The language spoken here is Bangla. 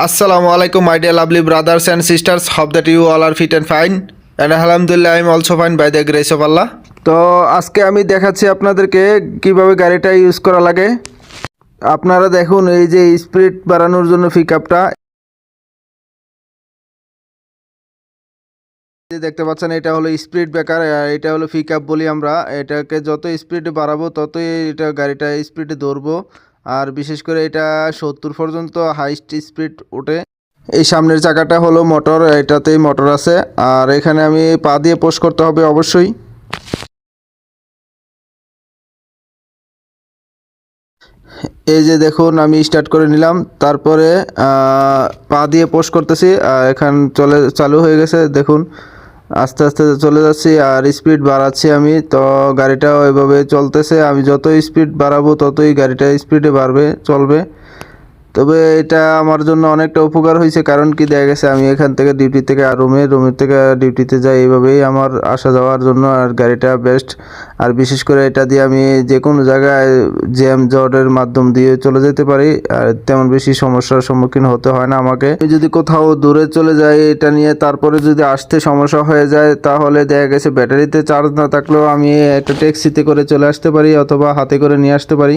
আসসালামু আলাইকুম my dear lovely brothers and sisters hope that you all are fit and fine and আলহামদুলিল্লাহ I am also fine by the grace of Allah তো আজকে আমি দেখাচ্ছি আপনাদেরকে কীভাবে গাড়িটা ইউজ করা লাগে। আপনারা দেখুন এই যে স্পিড বাড়ানোর জন্য পিকআপটা দেখতে পাচ্ছেন, এটা হলো স্পিড ব্রেকার এটা হলো পিকআপ বলি আমরা। এটাকে যত স্পিড বাড়াবো, ততই এটা গাড়িটা স্পিডে দৌড়বো আর বিশেষ করে এটা সত্তর পর্যন্ত হাইস্ট স্পিড ওঠে। এই সামনের চাকাটা হলো মোটর, এটাতেই মোটর আছে। আর এখানে আমি পা দিয়ে পোস্ট করতে হবে অবশ্যই। এই যে দেখুন, আমি স্টার্ট করে নিলাম। তারপরে পা দিয়ে পোস্ট করতেছি। এখান চলে, চালু হয়ে গেছে, দেখুন। আস্তে আস্তে চলে যাচ্ছি আর স্পিড বাড়াচ্ছি আমি। তো গাড়িটা এভাবে চলতেছে। আমি যত স্পিড বাড়াবো, ততই গাড়িটা স্পিডে বাড়বে, চলবে। তবে এটা আমার জন্য অনেকটা উপকার হয়েছে, কারণ কি দেখা গেছে আমি এখান থেকে ডিউটি থেকে রুমে রুমের থেকে ডিউটিতে যাই এইভাবেই আমার আসা যাওয়ার জন্য আর গাড়িটা বেস্ট আর বিশেষ করে এটা দিয়ে আমি যে কোনো জায়গায় জ্যাম জটের মাধ্যম দিয়ে চলে যেতে পারি, আর তেমন বেশি সমস্যার সম্মুখীন হতে হয় না আমাকে। আমি যদি কোথাও দূরে চলে যাই, এটা নিয়ে তারপরে যদি আসতে সমস্যা হয়ে যায়, তাহলে দেখা গেছে ব্যাটারিতে চার্জ না থাকলেও আমি একটা ট্যাক্সিতে করে চলে আসতে পারি, অথবা হাতে করে নিয়ে আসতে পারি।